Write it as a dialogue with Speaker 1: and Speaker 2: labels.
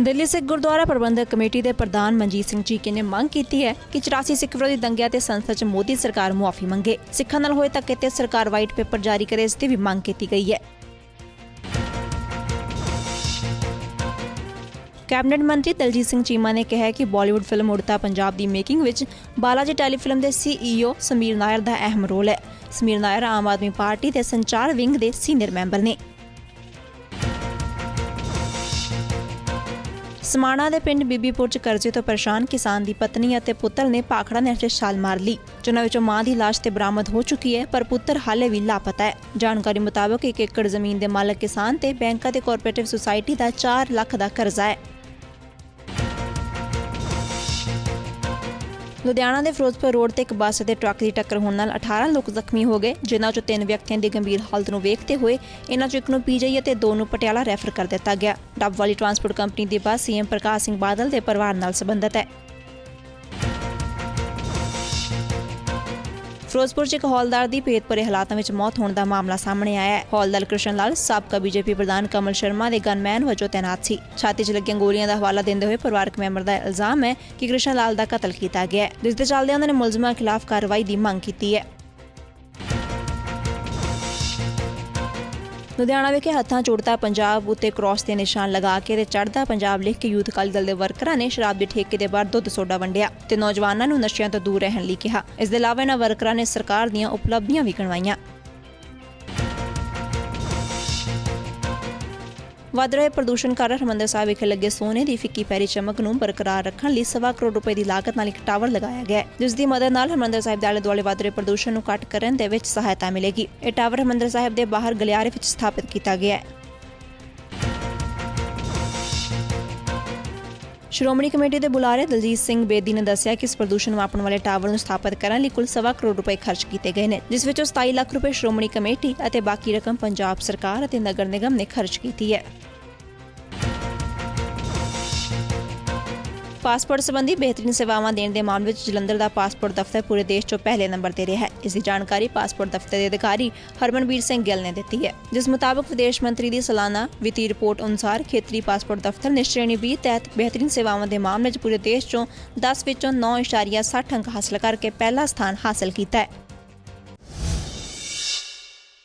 Speaker 1: Delhi Sikh Gurdwara Prabandhak committee ਦੇ ਪ੍ਰਧਾਨ ਮਨਜੀਤ ਸਿੰਘ ਚੀਕੇ ਨੇ ਮੰਗ ਕੀਤੀ ਹੈ ਕਿ 84 ਸਿੱਖ ਵਿਰੋਧੀ ਦੰਗਿਆਂ ਤੇ ਸੰਸਦ 'ਚ ਮੋਦੀ ਸਰਕਾਰ ਮੁਆਫੀ ਮੰਗੇ। ਸਿੱਖਾਂ ਨਾਲ ਹੋਏ ਧੱਕੇ ਤੇ ਸਰਕਾਰ ਵਾਈਟ ਪੇਪਰ ਜਾਰੀ ਕਰੇ, ਇਸ ਦੀ ਵੀ ਮੰਗ ਕੀਤੀ ਗਈ ਹੈ। ਕੈਬਨਿਟ ਮੰਤਰੀ ਦਲਜੀਤ ਸਿੰਘ ਚੀਮਾ ਨੇ ਕਿਹਾ ਕਿ ਬਾਲੀਵੁੱਡ ਫਿਲਮ ਉੜਤਾ ਪੰਜਾਬ ਦੀ ਮੇਕਿੰਗ ਵਿੱਚ ਬਾਲਾਜੀ ਟੈਲੀਫਿਲਮ ਦੇ ਸੀਈਓ ਸਮੀਰ ਨਾਇਰ ਦਾ ਅਹਿਮ ਰੋਲ ਹੈ। ਸਮੀਰ ਨਾਇਰ ਆਮ ਆਦਮੀ ਪਾਰਟੀ ਦੇ ਸੰਚਾਰ ਵਿੰਗ ਦੇ ਸੀਨੀਅਰ ਮੈਂਬਰ ਨੇ। ਸਮਾਣਾ ਦੇ ਪਿੰਡ ਬੀਬੀਪੁਰ ਚ ਕਰਜ਼ੇ ਤੋਂ ਪਰੇਸ਼ਾਨ ਕਿਸਾਨ ਦੀ ਪਤਨੀ ਅਤੇ ਪੁੱਤਰ ਨੇ ਪਾਖੜਾ ਨਹਿਰ 'ਚ ਛਾਲ ਮਾਰ ਲਈ। ਜਿਨ੍ਹਾਂ ਵਿੱਚੋਂ ਮਾਂ ਦੀ ਲਾਸ਼ ਤੇ ਬਰਾਮਦ ਹੋ ਚੁੱਕੀ ਹੈ, ਪਰ ਪੁੱਤਰ ਹਾਲੇ ਵੀ ਲਾਪਤਾ ਹੈ। ਜਾਣਕਾਰੀ ਮੁਤਾਬਕ ਇੱਕ ਏਕੜ ਜ਼ਮੀਨ ਦੇ ਮਾਲਕ ਕਿਸਾਨ ਤੇ ਬੈਂਕਾਂ ਤੇ ਕੋਆਪਰੇਟਿਵ ਸੁਸਾਇਟੀ ਦਾ 4 ਲੱਖ ਦਾ ਕਰਜ਼ਾ ਹੈ। ਲੁਧਿਆਣਾ ਦੇ ਫਿਰੋਜ਼ਪੁਰ ਰੋਡ ਤੇ ਇੱਕ ਬੱਸ ਅਤੇ ਟਰੱਕ ਦੀ ਟੱਕਰ ਹੋਣ ਨਾਲ 18 ਲੋਕ ਜ਼ਖਮੀ ਹੋ ਗਏ, ਜਿਨ੍ਹਾਂ ਚੋਂ ਤਿੰਨ ਵਿਅਕਤੀਆਂ ਦੀ ਗੰਭੀਰ ਹਾਲਤ ਨੂੰ ਵੇਖਦੇ ਹੋਏ ਇਹਨਾਂ ਚੋਂ ਇੱਕ ਨੂੰ ਪੀਜੀਆਈ ਅਤੇ ਦੋ ਨੂੰ ਪਟਿਆਲਾ ਰੈਫਰ ਕਰ ਦਿੱਤਾ ਗਿਆ। ਡੱਬ ਵਾਲੀ ਟਰਾਂਸਪੋਰਟ ਕੰਪਨੀ ਦੀ ਬੱਸ ਸੀਐਮ ਪ੍ਰਕਾਸ਼ ਸਿੰਘ ਬਾਦਲ ਦੇ ਪਰਿਵਾਰ ਨਾਲ ਸੰਬੰਧਿਤ ਹੈ। ਫਿਰੋਜ਼ਪੁਰ 'ਚ ਇੱਕ ਹੌਲਦਾਰ ਦੀ ਭੇਤਭਰੇ ਹਾਲਾਤਾਂ ਵਿੱਚ ਮੌਤ ਹੋਣ ਦਾ ਮਾਮਲਾ ਸਾਹਮਣੇ ਆਇਆ ਹੈ। ਹੌਲਦਾਰ ਕ੍ਰਿਸ਼ਨ ਲਾਲ ਸਾਬਕਾ ਬੀਜੇਪੀ ਪ੍ਰਧਾਨ ਕਮਲ ਸ਼ਰਮਾ ਦੇ ਗਨਮੈਨ ਵਜੋਂ ਤੈਨਾਤ ਸੀ। ਛਾਤੀ 'ਚ ਲੱਗੀਆਂ ਗੋਲੀਆਂ ਦਾ ਹਵਾਲਾ ਦਿੰਦੇ ਹੋਏ ਪਰਿਵਾਰਕ ਮੈਂਬਰ ਦਾ ਇਲਜ਼ਾਮ ਹੈ ਕਿ ਕ੍ਰਿਸ਼ਨ ਲਾਲ ਦਾ ਕਤਲ ਕੀਤਾ ਗਿਆ ਹੈ। ਜਿਸ ਦੇ ਚੱਲਦੇ ਉਹਨਾਂ ਨੇ ਮੁਲਜ਼ਮਾਂ ਖਿਲਾਫ ਕਾਰਵਾਈ ਦੀ ਮੰਗ ਕੀਤੀ ਹੈ। ਲੁਧਿਆਣਾ ਵਿਖੇ ਹੱਥਾਂ ਜੋੜਤਾ ਪੰਜਾਬ ਉੱਤੇ ਕ੍ਰਾਸ ਦੇ ਨਿਸ਼ਾਨ ਲਗਾ ਕੇ ਤੇ ਚੜ੍ਹਦਾ ਪੰਜਾਬ ਲਿਖ ਕੇ ਯੂਥ ਅਕਾਲੀ ਦਲ ਦੇ ਵਰਕਰਾਂ ਨੇ ਸ਼ਰਾਬ ਦੇ ਠੇਕੇ ਦੇ ਬਾਹਰ ਦੁੱਧ ਸੋਡਾ ਵੰਡਿਆ ਤੇ ਨੌਜਵਾਨਾਂ ਨੂੰ ਨਸ਼ਿਆਂ ਤੋਂ ਦੂਰ ਰਹਿਣ ਲਈ ਕਿਹਾ। ਇਸ ਦੇ ਇਲਾਵਾ ਇਹਨਾਂ ਵਰਕਰਾਂ ਨੇ ਸਰਕਾਰ ਦੀਆਂ ਉਪਲਬਧੀਆਂ ਵੀ ਗਣਵਾਈਆਂ ਵੱਧ ਰਹੇ ਪ੍ਰਦੂਸ਼ਣ ਕਾਰਨ ਹਰਿਮੰਦਰ ਸਾਹਿਬ ਵਿਖੇ ਲੱਗੇ ਸੋਨੇ ਦੀ ਫਿੱਕੀ ਪੈਰੀ ਚਮਕ ਨੂੰ ਬਰਕਰਾਰ ਰੱਖਣ ਲਈ ਸਵਾ ਕਰੋੜ ਰੁਪਏ ਦੀ ਲਾਗਤ ਨਾਲ ਇੱਕ ਟਾਵਰ ਲਗਾਇਆ ਗਿਆ ਜਿਸ ਦੀ ਮਦਦ ਨਾਲ ਹਰਿਮੰਦਰ ਸਾਹਿਬ ਦੇ ਆਲੇ ਦੁਆਲੇ ਵੱਧ ਰਹੇ ਪ੍ਰਦੂਸ਼ਣ ਨੂੰ ਘੱਟ ਕਰਨ ਦੇ ਵਿੱਚ ਸਹਾਇਤਾ ਮਿਲੇਗੀ। ਇਹ ਟਾਵਰ ਹਰਿਮੰਦਰ ਸਾਹਿਬ ਦੇ ਬਾਹਰ ਗਲਿਆਰੇ ਵਿੱਚ ਸਥਾਪਿਤ ਕੀਤਾ ਗਿਆ ਹੈ। ਸ਼੍ਰੋਮਣੀ ਕਮੇਟੀ ਦੇ ਬੁਲਾਰੇ ਦਲਜੀਤ ਸਿੰਘ ਬੇਦੀ ਨੇ ਦੱਸਿਆ ਕਿ ਇਸ ਪ੍ਰਦੂਸ਼ਣ ਮਾਪਣ ਵਾਲੇ ਟਾਵਰ ਨੂੰ ਸਥਾਪਿਤ ਕਰਨ ਲਈ ਕੁੱਲ ਸਵਾ ਕਰੋੜ ਰੁਪਏ ਖਰਚ ਕੀਤੇ ਗਏ ਨੇ, ਜਿਸ ਵਿੱਚੋਂ 27 ਲੱਖ ਰੁਪਏ ਸ਼੍ਰੋਮਣੀ ਕਮੇਟੀ ਅਤੇ ਬਾਕੀ ਰਕਮ ਪੰਜਾਬ ਸਰਕਾਰ ਅਤੇ ਨਗਰ ਨਿਗਮ ਨੇ ਖਰਚ ਕੀਤੀ ਹੈ। ਪਾਸਪੋਰਟ ਸੰਬੰਧੀ ਬਿਹਤਰੀਨ ਸੇਵਾਵਾਂ ਦੇਣ ਦੇ ਮਾਮਲੇ ਵਿੱਚ ਜਲੰਧਰ ਦਾ ਪਾਸਪੋਰਟ ਦਫ਼ਤਰ ਪੂਰੇ ਦੇਸ਼ 'ਚੋਂ ਪਹਿਲੇ ਨੰਬਰ ਤੇ ਰਿਹਾ ਹੈ। ਇਸ ਦੀ ਜਾਣਕਾਰੀ ਪਾਸਪੋਰਟ ਦਫ਼ਤਰ ਦੇ ਅਧਿਕਾਰੀ ਹਰਮਨਵੀਰ ਸਿੰਘ ਗਿੱਲ ਨੇ ਦਿੱਤੀ ਹੈ। ਜਿਸ ਮੁਤਾਬਕ ਵਿਦੇਸ਼ ਮੰਤਰੀ ਦੀ ਸਾਲਾਨਾ ਵਿੱਤੀ ਰਿਪੋਰਟ ਅਨੁਸਾਰ ਖੇਤਰੀ ਪਾਸਪੋਰਟ ਦਫ਼ਤਰ ਨੇ ਸ਼੍ਰੇਣੀ 20 ਤਹਿਤ ਬਿਹਤਰੀਨ ਸੇਵਾਵਾਂ ਦੇ ਮਾਮਲੇ 'ਚ ਪੂਰੇ ਦੇਸ਼ 'ਚੋਂ 10 ਵਿੱਚੋਂ 9.60 ਅੰਕ ਹਾਸਲ ਕਰਕੇ ਪਹਿਲਾ ਸਥਾਨ ਹਾਸਲ ਕੀਤਾ ਹੈ।